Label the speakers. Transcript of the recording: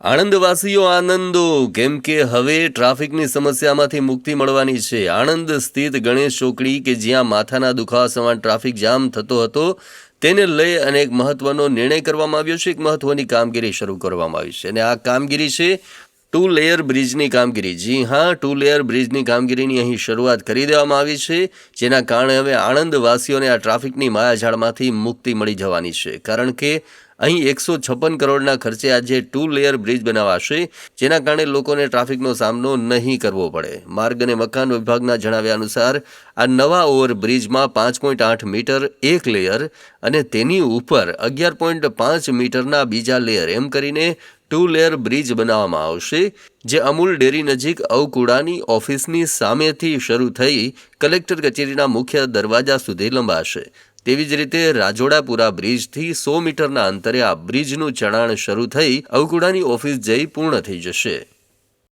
Speaker 1: આણંદવાસીઓ આનંદો, કેમ કે હવે ટ્રાફિકની સમસ્યામાંથી મુક્તિ મળવાની છે. આણંદ સ્થિત ગણેશ ચોકડી કે જ્યાં માથાના દુખાવા સમાન ટ્રાફિક જામ થતો હતો, તેને લઈ અને એક મહત્વનો નિર્ણય કરવામાં આવ્યો છે. એક મહત્વની કામગીરી શરૂ કરવામાં આવી છે અને આ કામગીરી છે ટુ લેયર બ્રિજની કામગીરી. જી હા, ટુ લેયર બ્રિજની કામગીરીની અહીં શરૂઆત કરી દેવામાં આવી છે, જેના કારણે હવે આણંદવાસીઓને આ ટ્રાફિકની માયાજાળમાંથી મુક્તિ મળી જવાની છે. કારણ કે અહીં એકસો છપ્પન કરોડના ખર્ચે આજે ટુ લેયર બ્રિજ બનાવાશે, જેના કારણે લોકોને ટ્રાફિકનો સામનો નહીં કરવો પડે. માર્ગ અને મકાન વિભાગના જણાવ્યા અનુસાર, આ નવા ઓવરબ્રિજમાં પાંચ પોઈન્ટ આઠ મીટર એક લેયર અને તેની ઉપર અગિયાર પોઈન્ટ પાંચ મીટરના બીજા લેયર. એમ કરીને ટુ લેયર બ્રિજ બનાવવામાં આવશે, જે અમૂલ ડેરી નજીક અવકુડાની ઓફિસની સામેથી શરૂ થઈ કલેક્ટર કચેરીના મુખ્ય દરવાજા સુધી લંબાશે. તેવી જ રીતે રાજોડાપુરા બ્રિજથી સો મીટરના અંતરે આ બ્રિજનું ચઢાણ શરૂ થઈ અવકુડાની ઓફિસ જઈ પૂર્ણ થઈ જશે.